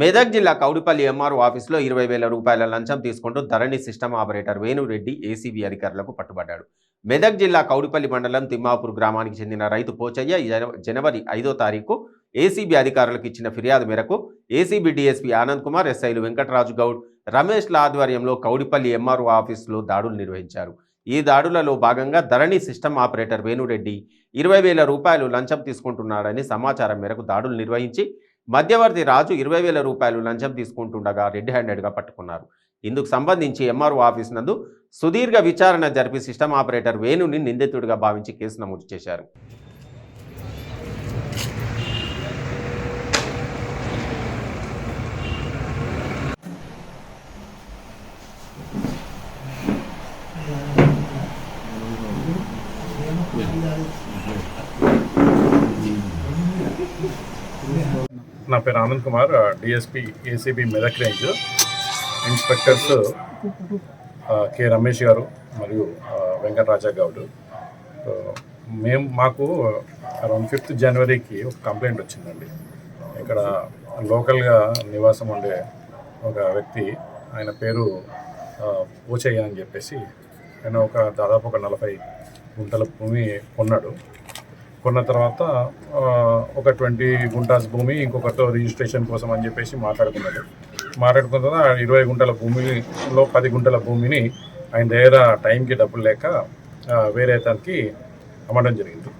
మెదక్ జిల్లా కౌడిపల్లి ఎంఆర్ఓ ఆఫీసులో ఇరవై వేల రూపాయల లంచం తీసుకుంటూ Dharani system operator Venu Reddy ACB అధికారులకు పట్టుబడ్డాడు. మెదక్ జిల్లా కౌడిపల్లి మండలం తిమ్మాపూర్ గ్రామానికి చెందిన రైతు పోచయ్య జనవరి ఐదో తారీఖు ఏసీబీ అధికారులకు ఇచ్చిన ఫిర్యాదు మేరకు ఏసీబీ డీఎస్పీ ఆనంద్ కుమార్ ఎస్ఐలు వెంకటరాజు గౌడ్ రమేష్ల ఆధ్వర్యంలో కౌడిపల్లి ఎంఆర్ఓ ఆఫీసులో దాడులు నిర్వహించారు. ఈ దాడులలో భాగంగా ధరణి సిస్టమ్ ఆపరేటర్ వేణురెడ్డి ఇరవై వేల రూపాయలు లంచం తీసుకుంటున్నాడని సమాచారం మేరకు దాడులు నిర్వహించి మధ్యవర్తి రాజు ఇరవై వేల రూపాయలు లంచం తీసుకుంటుండగా రెడ్ హ్యాండెడ్గా పట్టుకున్నారు. ఇందుకు సంబంధించి ఎంఆర్ఓ ఆఫీస్ నందు సుదీర్ఘ విచారణ జరిపి సిస్టమ్ ఆపరేటర్ వేణుని నిందితుడిగా భావించి కేసు నమోదు చేశారు. నా పేరు Anand Kumar DSP ACB Medak range. Inspectors K Ramesh గారు మరియు వెంకటరాజా గౌడ్. సో, మేము మాకు అరౌండ్ ఫిఫ్త్ జనవరికి ఒక కంప్లైంట్ వచ్చిందండి. ఇక్కడ లోకల్గా నివాసం ఉండే ఒక వ్యక్తి ఆయన పేరు పోచయ్య అని చెప్పేసి ఆయన ఒక దాదాపు ఒక నలభై గుంటల భూమి కొన్నాడు. కొన్న తర్వాత ఒక ట్వంటీ గుంటాస్ భూమి ఇంకొకరితో రిజిస్ట్రేషన్ కోసం అని చెప్పేసి మాట్లాడుకున్నాడు. మాట్లాడుకున్న తర్వాత ఇరవై గుంటల భూమిలో పది గుంటల భూమిని ఆయన దగ్గర టైంకి డబ్బులు లేక వేరే తనకి అమ్మడం జరిగింది.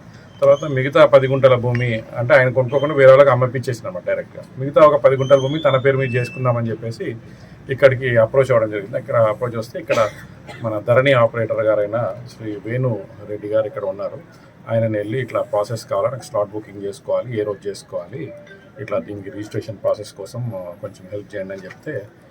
తర్వాత మిగతా పది గుంటల భూమి అంటే ఆయన కొనుక్కోకుండా వేరే వాళ్ళకి అమ్మపించేసినమాట డైరెక్ట్గా మిగతా ఒక పది గుంటల భూమి తన పేరు మీద చేసుకుందామని చెప్పేసి ఇక్కడికి అప్రోచ్ అవ్వడం జరిగింది. ఇక్కడ అప్రోచ్ వస్తే ఇక్కడ మన ధరణి ఆపరేటర్ గారైన శ్రీ వేణు రెడ్డి గారు ఇక్కడ ఉన్నారు. ఆయనని వెళ్ళి ఇట్లా ప్రాసెస్ కావాలి నాకు స్లాట్ బుకింగ్ చేసుకోవాలి ఏ రోజు చేసుకోవాలి. ఇట్లా దీనికి రిజిస్ట్రేషన్ ప్రాసెస్ కోసం కొంచెం హెల్ప్ చేయండి అని చెప్తే